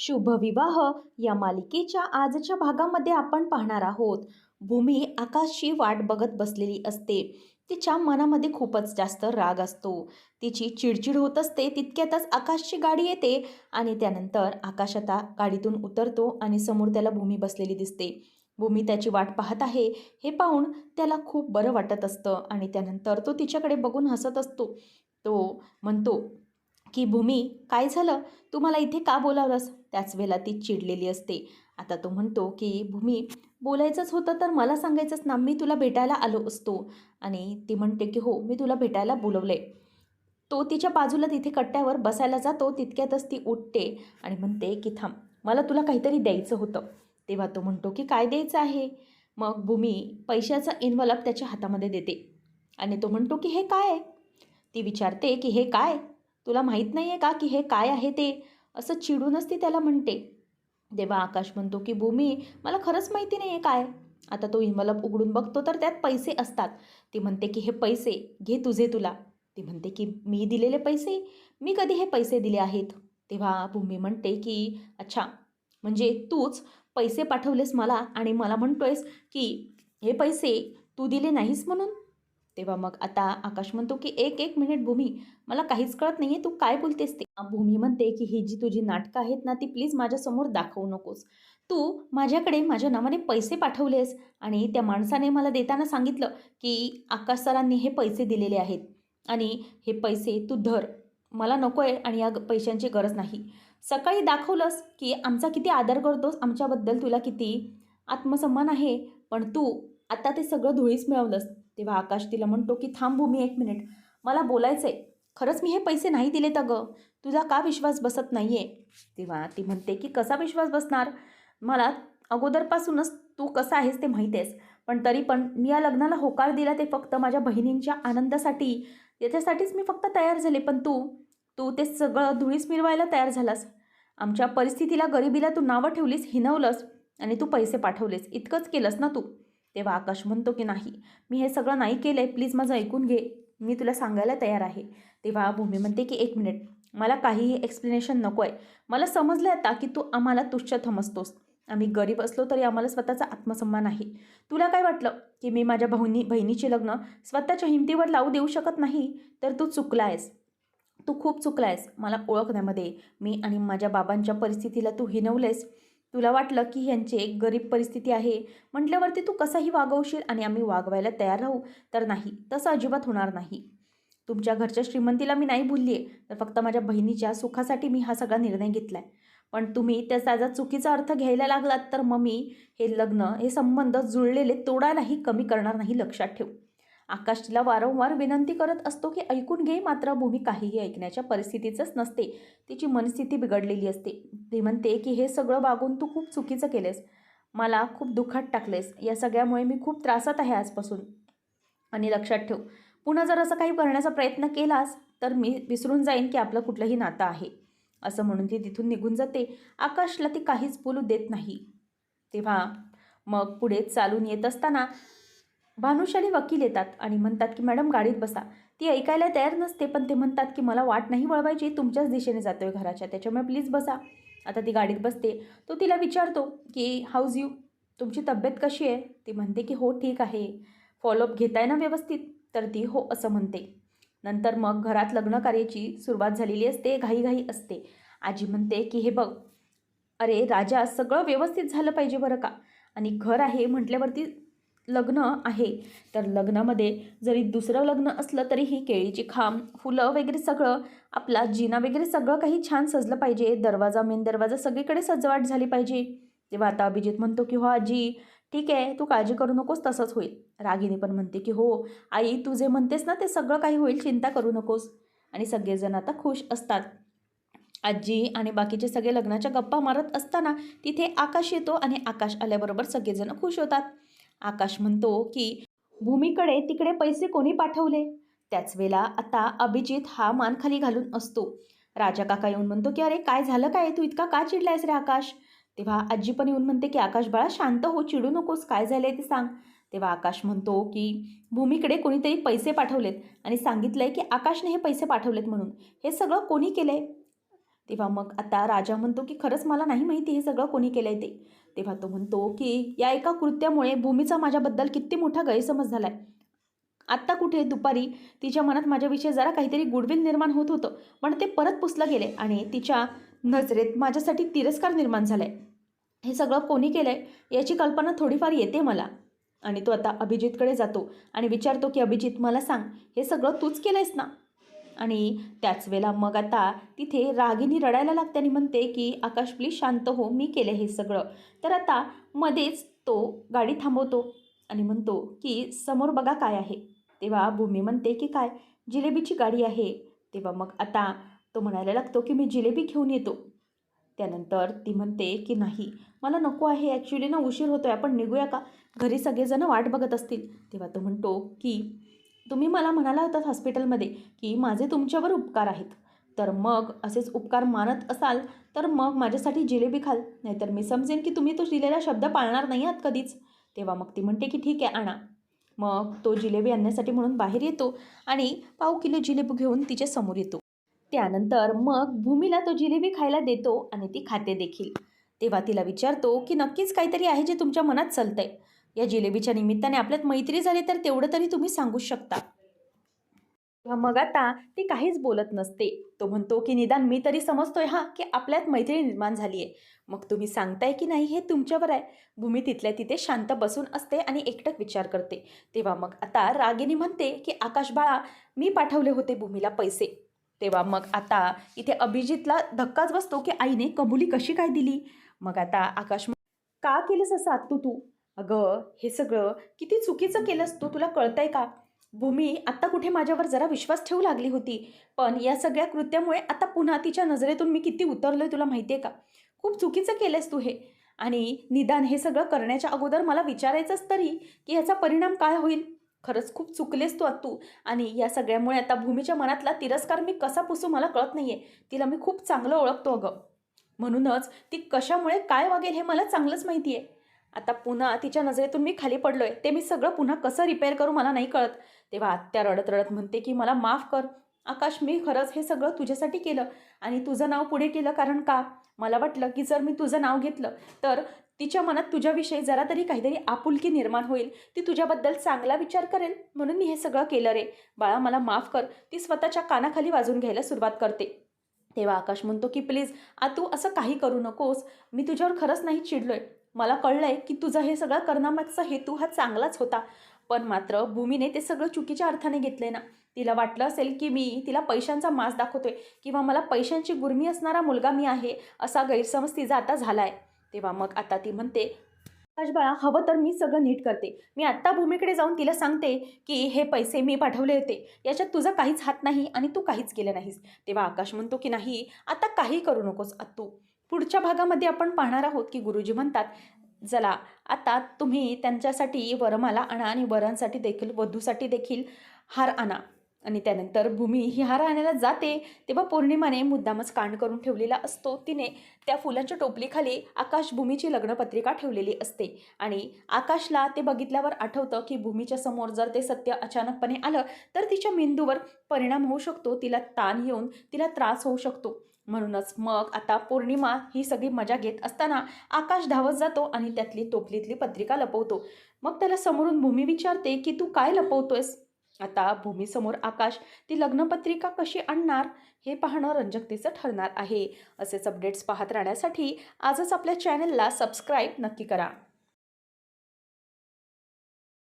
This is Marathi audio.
शुभविवाह या मालिकेच्या आजच्या भागामध्ये आपण पाहणार आहोत. भूमी आकाशची वाट बघत बसलेली असते. तिच्या मनामध्ये खूपच जास्त राग असतो. तिची चिडचिड होत असते तितक्यातच आकाशची गाडी येते आणि त्यानंतर आकाश आता गाडीतून उतरतो आणि समोर त्याला भूमी बसलेली दिसते. भूमी त्याची वाट पाहत आहे. हे पाहून त्याला खूप बरं वाटत असतं आणि त्यानंतर तो तिच्याकडे बघून हसत असतो. तो म्हणतो की भूमी काय झालं? तू मला इथे का बोलावलंस? त्याच वेळेला ती चिडलेली असते. आता तो म्हणतो की भूमी बोलायचंच होतं तर मला सांगायचंच ना मी तुला भेटायला आलो असतो. आणि ती म्हणते की हो मी तुला भेटायला बोलवलं आहे तो तिच्या बाजूला तिथे कट्ट्यावर बसायला जातो तितक्यातच ती उठते आणि म्हणते की थांब मला तुला काहीतरी द्यायचं होतं. तेव्हा तो म्हणतो की काय द्यायचं आहे? मग भूमी पैशाचा इन्व्हलप त्याच्या हातामध्ये देते आणि तो म्हणतो की हे काय? आहे ती विचारते की हे काय? तुला माहीत नाही आहे का की हे काय आहे ते? असं चिडूनच ती त्याला म्हणते तेव्हा आकाश म्हणतो की भूमी मला खरंच माहिती नाही आहे काय. आता तो इन्व्हलप उघडून बघतो तर त्यात पैसे असतात. ती म्हणते की हे पैसे घे तुझे तुला. ती म्हणते की मी दिलेले पैसे? मी कधी हे पैसे दिले आहेत? तेव्हा भूमी म्हणते की अच्छा म्हणजे तूच पैसे पाठवलेस मला आणि मला म्हणतोयस की हे पैसे तू दिले नाहीस म्हणून? तेव्हा मग आता आकाश म्हणतो की एक एक मिनिट भूमी मला काहीच कळत नाही आहे तू काय बोलतेस ते? भूमी म्हणते की ही जी तुझी नाटकं आहेत ना ती प्लीज माझ्यासमोर दाखवू नकोस. तू माझ्याकडे माझ्या नावाने पैसे पाठवलेस आणि त्या माणसाने मला देताना सांगितलं की आकाश सरांनी हे पैसे दिलेले आहेत आणि हे पैसे तू धर. मला नको आहे आणि या ग- पैशांची गरज नाही. सकाळी दाखवलंस की आमचा किती आदर करतोस आमच्याबद्दल तुला किती आत्मसन्मान आहे पण तू आता ते सगळं धुळीस मिळवलंस. तेव्हा आकाश तिला म्हणतो की थांब भूमी एक मिनिट. मला बोलायचं आहे खरंच मी हे पैसे नाही दिलेत अगं. तुझा का विश्वास बसत नाही आहे तेव्हा ती म्हणते की कसा विश्वास बसणार? मला अगोदरपासूनच तू कसा आहेस ते माहीत आहेस. पण तरी पण मी या लग्नाला होकार दिला ते फक्त माझ्या बहिणींच्या आनंदासाठी. याच्यासाठीच मी फक्त तयार झाले. पण तू तू ते सगळं धुळीस मिरवायला तयार झालास. आमच्या परिस्थितीला गरिबीला तू नावं ठेवलीस हिनवलंस आणि तू पैसे पाठवलेस. इतकंच केलंस ना तू. तेव्हा आकाश म्हणतो की नाही मी हे सगळं नाही केलं आहे प्लीज माझं ऐकून घे. मी तुला सांगायला तयार आहे. तेव्हा भूमी म्हणते की एक मिनिट मला काहीही एक्सप्लेनेशन नको आहे मला समजलं आता की तू आम्हाला तुच्छ थमसतोस. आम्ही गरीब असलो तरी आम्हाला स्वतःचा आत्मसन्मान आहे. तुला काय वाटलं की मी माझ्या बहिणी बहिणीचे लग्न स्वतःच्या हिमतीवर लावू देऊ शकत नाही? तर तू चुकला आहेस तू खूप चुकला आहेस मला ओळखण्यामध्ये मी आणि माझ्या बाबांच्या परिस्थितीला तू हिनवलेस तुला वाटलं की ह्यांची एक गरीब परिस्थिती आहे? म्हटल्यावरती तू कसाही वागवशील आणि आम्ही वागवायला तयार राहू. तर नाही तसं अजिबात होणार नाही. तुमच्या घरच्या श्रीमंतीला मी नाही बोलली आहे तर फक्त माझ्या बहिणीच्या सुखासाठी मी हा सगळा निर्णय घेतला आहे पण तुम्ही त्याचा जर चुकीचा अर्थ घ्यायला लागलात तर मग मी हे लग्न हे संबंध जुळलेले तोडायलाही कमी करणार नाही लक्षात ठेव. आकाश तिला वारंवार विनंती करत असतो की ऐकून घे मात्र भूमी काहीही ऐकण्याच्या परिस्थितीचंच नसते. तिची मनस्थिती बिघडलेली असते. ती म्हणते की हे सगळं वागून तू खूप चुकीचं केलेस. मला खूप दुःखात टाकलेस. या सगळ्यामुळे मी खूप त्रासात आहे आजपासून. आणि लक्षात ठेव पुन्हा जर असं काही करण्याचा प्रयत्न केलास तर मी विसरून जाईन की आपलं कुठलंही नातं आहे. असं म्हणून ती तिथून निघून जाते. आकाशला ती काहीच बोलू देत नाही. तेव्हा मग पुढे चालून येत असताना भानुशाली वकील येतात आणि म्हणतात की मॅडम गाडीत बसा. ती ऐकायला तयार नसते पण ते म्हणतात की मला वाट नाही वळवायची तुमच्याच दिशेने जातो आहे घराच्या त्याच्यामुळे प्लीज बसा. आता ती गाडीत बसते. तो तिला विचारतो की हाऊज यू तुमची तब्येत कशी आहे? ती म्हणते की हो ठीक आहे. फॉलोअप घेताय ना व्यवस्थित? तर ती हो असं म्हणते. नंतर मग घरात लग्न कार्याची सुरुवात झालेली असते घाईघाई असते. आजी म्हणते की हे बघ अरे राजा सगळं व्यवस्थित झालं पाहिजे बरं का? आणि घर आहे म्हटल्यावरती लग्न आहे. तर लग्नामध्ये जरी दुसरं लग्न असलं तरीही केळीची खांब फुलं वगैरे सगळं आपला जिना वगैरे सगळं काही छान सजलं पाहिजे. दरवाजा मेन दरवाजा सगळीकडे सजवाट झाली पाहिजे. तेव्हा आता अभिजित म्हणतो की हो आजी ठीक आहे तू काळजी करू नकोस तसंच होईल. रागिनी पण म्हणते की हो आई तू जे म्हणतेस ना ते सगळं काही होईल चिंता करू नकोस. आणि सगळेजण आता खुश असतात. आजी आणि बाकीचे सगळे लग्नाच्या गप्पा मारत असताना तिथे आकाश येतो आणि आकाश आल्याबरोबर सगळेजण खुश होतात. आकाश म्हणतो की भूमीकडे तिकडे पैसे कोणी पाठवले? त्याच वेळेला आता अभिजित हा मान खाली घालून असतो. राजा काका येऊन म्हणतो की अरे काय झालं काय? तू इतका का चिडलायस रे आकाश? तेव्हा आजी पण येऊन म्हणते की आकाश बाळा शांत हो चिडू नकोस काय झालंय ते सांग. तेव्हा आकाश म्हणतो की भूमीकडे कोणीतरी पैसे पाठवलेत आणि सांगितलंय की आकाशने हे पैसे पाठवलेत म्हणून. हे सगळं कोणी केलंय? तेव्हा मग आता राजा म्हणतो की खरंच मला नाही माहिती हे सगळं कोणी केलं आहे ते. तेव्हा तो म्हणतो की या एका कृत्यामुळे भूमीचा माझ्याबद्दल किती मोठा गैरसमज झाला आहे आत्ता कुठे? दुपारी. तिच्या मनात माझ्याविषयी जरा काहीतरी गुडविल निर्माण होत होतं. पण ते परत पुसलं गेले आणि तिच्या नजरेत माझ्यासाठी तिरस्कार निर्माण झाला आहे हे सगळं कोणी केलं आहे याची कल्पना थोडीफार येते मला. आणि तो आता अभिजितकडे जातो आणि विचारतो की अभिजित मला सांग हे सगळं तूच केलं आहेस ना? आणि त्याच वेळेला मग आता तिथे रागिनी रडायला लागते आणि म्हणते की आकाश प्लीज शांत हो मी केलं हे सगळं. तर आता मध्येच तो गाडी थांबवतो आणि म्हणतो की समोर बघा काय आहे. तेव्हा भूमी म्हणते की काय? जिलेबीची गाडी आहे. तेव्हा मग आता तो म्हणायला लागतो की मी जिलेबी घेऊन येतो. त्यानंतर ती म्हणते की नाही मला नको आहे ॲक्च्युली ना उशीर होतो आहे आपण निघूया का? घरी सगळेजण वाट बघत असतील. तेव्हा तो म्हणतो की तुम्ही मला म्हणाला होतात हॉस्पिटलमध्ये की माझे तुमच्यावर उपकार आहेत. तर मग असेच उपकार मानत असाल तर मग माझ्यासाठी जिलेबी खाल. नाहीतर मी समजेन की तुम्ही तो दिलेला शब्द पाळणार नाही आहात कधीच. तेव्हा मग ती म्हणते की ठीक आहे आणा. मग तो जिलेबी आणण्यासाठी म्हणून बाहेर येतो आणि पाव किलो जिलेबी घेऊन तिच्या समोर येतो. त्यानंतर मग भूमीला तो जिलेबी खायला देतो आणि ती खाते देखील. तेव्हा तिला विचारतो की नक्कीच काहीतरी आहे जे तुमच्या मनात चालतंय. या जिलेबीच्या निमित्ताने आपल्यात मैत्री झाली तर तेवढं तरी तुम्ही सांगू शकता. मग आता ती काहीच बोलत नसते. तो म्हणतो की निदान मी तरी समजतोय हा की आपल्यात मैत्री निर्माण झाली आहे मग तुम्ही सांगताय की नाही हे तुमच्यावर आहे. भूमी तिथल्या तिथे शांत बसून असते आणि एकटक विचार करते. तेव्हा मग आता रागिनी म्हणते की आकाश बाळा मी पाठवले होते भूमीला पैसे. तेव्हा मग आता इथे अभिजितला धक्काच बसतो की आईने कबुली कशी काय दिली? मग आता आकाश का केलंस असं आत्तू तू? अगं हे सगळं किती चुकीचं केलंस तू? तुला कळतंय का? भूमी आत्ता कुठे माझ्यावर जरा विश्वास ठेवू लागली होती. पण या सगळ्या कृत्यामुळे आता पुन्हा तिच्या नजरेतून मी किती उतरलोय तुला माहिती आहे का? खूप चुकीचं केलंस तू हे. आणि निदान हे सगळं करण्याच्या अगोदर मला विचारायचंच तरी की ह्याचा परिणाम काय होईल? खरंच खूप चुकलेस तू आत्तू. आणि या सगळ्यामुळे आता भूमीच्या मनातला तिरस्कार मी कसा पुसू मला कळत नाही आहे तिला मी खूप चांगलं ओळखतो अगं. म्हणूनच ती कशामुळे काय वागेल हे मला चांगलंच माहिती आहे आता पुन्हा तिच्या नजरेतून मी खाली पडलो आहे ते मी सगळं पुन्हा कसं रिपेअर करू मला नाही कळत. तेव्हा आत्या रडत रडत म्हणते की मला माफ कर. आकाश मी खरंच हे सगळं तुझ्यासाठी केलं आणि तुझं नाव पुढे केलं कारण का? मला वाटलं की जर मी तुझं नाव घेतलं तर तिच्या मनात तुझ्याविषयी जरा तरी काहीतरी आपुलकी निर्माण होईल. ती तुझ्याबद्दल चांगला विचार करेल. म्हणून मी हे सगळं केलं रे. बाळा मला माफ कर. ती स्वतःच्या कानाखाली वाजून घ्यायला सुरुवात करते. तेव्हा आकाश म्हणतो की प्लीज आ तू असं काही करू नकोस. मी तुझ्यावर खरंच नाही चिडलोय. मला कळलं आहे की तुझा हे सगळं करण्यामागचा हेतू हा चांगलाच होता. पण मात्र भूमीने ते सगळं चुकीच्या अर्थाने घेतलंय ना. तिला वाटलं असेल की मी तिला पैशांचा मास दाखवतोय किंवा मला पैशांची गुरमी असणारा मुलगा मी आहे असा गैरसमज तिचा आता झाला आहे तेव्हा मग आता ती म्हणते आकाश बाळा हवं तर मी सगळं नीट करते. मी आत्ता भूमीकडे जाऊन तिला सांगते की हे पैसे मी पाठवले होते. याच्यात तुझा काहीच हात नाही आणि तू काहीच केलं नाहीस. तेव्हा आकाश म्हणतो की नाही आता काही करू नकोस आत्तू पुढच्या भागामध्ये आपण पाहणार आहोत की गुरुजी म्हणतात चला आता तुम्ही त्यांच्यासाठी वरमाला आणा आणि वरांसाठी देखील वधूसाठी देखील हार आणा. आणि त्यानंतर भूमी ही हार आणायला जाते. तेव्हा पौर्णिमाने मुद्दामच कांड करून ठेवलेला असतो. तिने त्या फुलांच्या टोपलीखाली आकाश भूमीची लग्नपत्रिका ठेवलेली असते. आणि आकाशला ते बघितल्यावर आठवतं की भूमीच्या समोर जर ते सत्य अचानकपणे आलं तर तिच्या मेंदूवर परिणाम होऊ शकतो. तिला ताण येऊन तिला त्रास होऊ शकतो. म्हणूनच मग आता पौर्णिमा ही सगळी मजा घेत असताना आकाश धावत जातो आणि त्यातली टोपलीतली पत्रिका लपवतो. मग त्याला समोरून भूमी विचारते की तू काय लपवतोयस? आता भूमीसमोर आकाश ती लग्नपत्रिका कशी आणणार? हे पाहणं रंजकतेचं ठरणार आहे. असेच अपडेट्स पाहत राहण्यासाठी आजच आपल्या चॅनलला सबस्क्राईब नक्की करा.